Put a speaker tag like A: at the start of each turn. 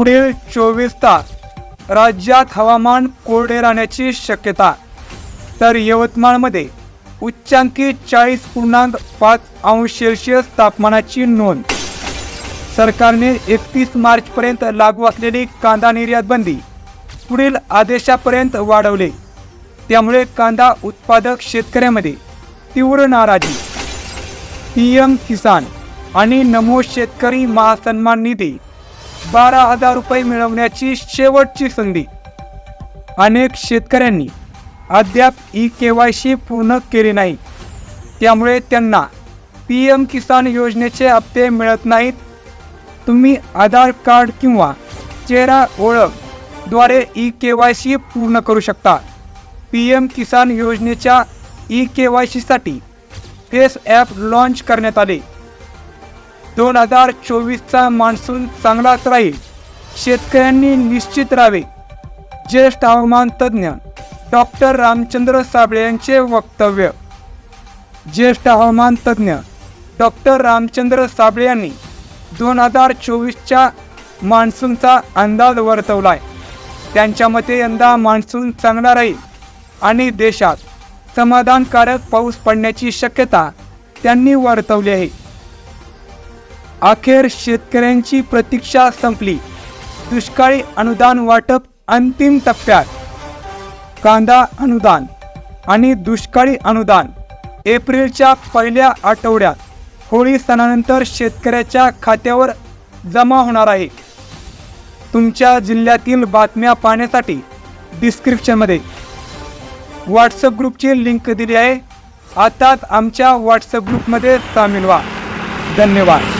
A: पुढील चोवीस तास राज्यात हवामान कोरडे राहण्याची शक्यता. तर यवतमाळमध्ये उच्चांकी चाळीस पूर्णांक पाच अंश सेल्सिअस तापमानाची नोंद. सरकारने एकतीस मार्चपर्यंत लागू असलेली कांदा निर्यात बंदी पुढील आदेशापर्यंत वाढवले. त्यामुळे कांदा उत्पादक शेतकऱ्यामध्ये तीव्र नाराजी. पी एम किसान आणि नमो शेतकरी महासन्मान निधी बारा हजार रुपये मिळवण्याची शेवटची संधी. अनेक शेतकऱ्यांनी अद्याप ई के वाय सी पूर्ण केली नाही. त्यामुळे त्यांना पी एम किसान योजनेचे हप्ते मिळत नाहीत. तुम्ही आधार कार्ड किंवा चेहरा ओळखद्वारे ई के वाय सी पूर्ण करू शकता. पी एम किसान योजनेच्या ई के वाय सीसाठी फेस ॲप लॉन्च करण्यात आले. दोन हजार चोवीसचा मान्सून चांगलाच राहील. शेतकऱ्यांनी निश्चित राहावे. ज्येष्ठ हवामान तज्ज्ञ डॉक्टर रामचंद्र साबळे यांचे वक्तव्य. ज्येष्ठ हवामान तज्ज्ञ डॉक्टर रामचंद्र साबळे यांनी दोन हजार चोवीसच्या मान्सूनचा अंदाज वर्तवलाय. त्यांच्या मते यंदा मान्सून चांगला राहील आणि देशात समाधानकारक पाऊस पडण्याची शक्यता त्यांनी वर्तवली आहे. अखेर शेतकऱ्यांची प्रतीक्षा संपली. दुष्काळी अनुदान वाटप अंतिम टप्प्यात. कांदा अनुदान आणि दुष्काळी अनुदान एप्रिलच्या पहिल्या आठवड्यात होळी सणानंतर शेतकऱ्याच्या खात्यावर जमा होणार आहे. तुमच्या जिल्ह्यातील बातम्या पाहण्यासाठी डिस्क्रिप्शनमध्ये व्हॉट्सअप ग्रुपची लिंक दिली आहे. आताच आमच्या व्हॉट्सअप ग्रुपमध्ये सामील व्हा. धन्यवाद.